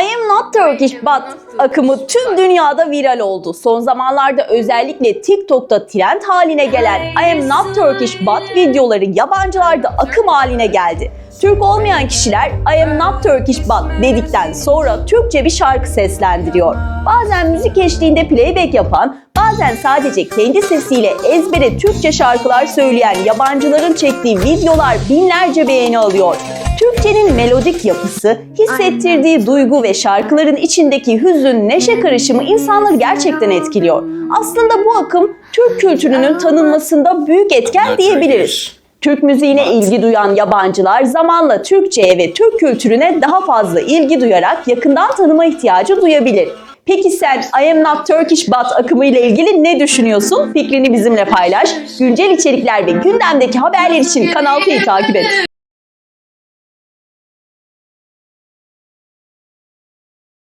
I am not Turkish but akımı tüm dünyada viral oldu. Son zamanlarda özellikle TikTok'ta trend haline gelen I am not Turkish but videoları yabancılarda akım haline geldi. Türk olmayan kişiler I am not Turkish but dedikten sonra Türkçe bir şarkı seslendiriyor. Bazen müzik eşliğinde playback yapan, bazen sadece kendi sesiyle ezbere Türkçe şarkılar söyleyen yabancıların çektiği videolar binlerce beğeni alıyor. Türkçenin melodik yapısı, hissettirdiği duygu ve şarkıların içindeki hüzün, neşe karışımı insanları gerçekten etkiliyor. Aslında bu akım Türk kültürünün tanınmasında büyük etken diyebiliriz. Türk müziğine ilgi duyan yabancılar zamanla Türkçe'ye ve Türk kültürüne daha fazla ilgi duyarak yakından tanıma ihtiyacı duyabilir. Peki sen I am not Turkish but akımı ile ilgili ne düşünüyorsun? Fikrini bizimle paylaş. Güncel içerikler ve gündemdeki haberler için Kanal P'yi takip et.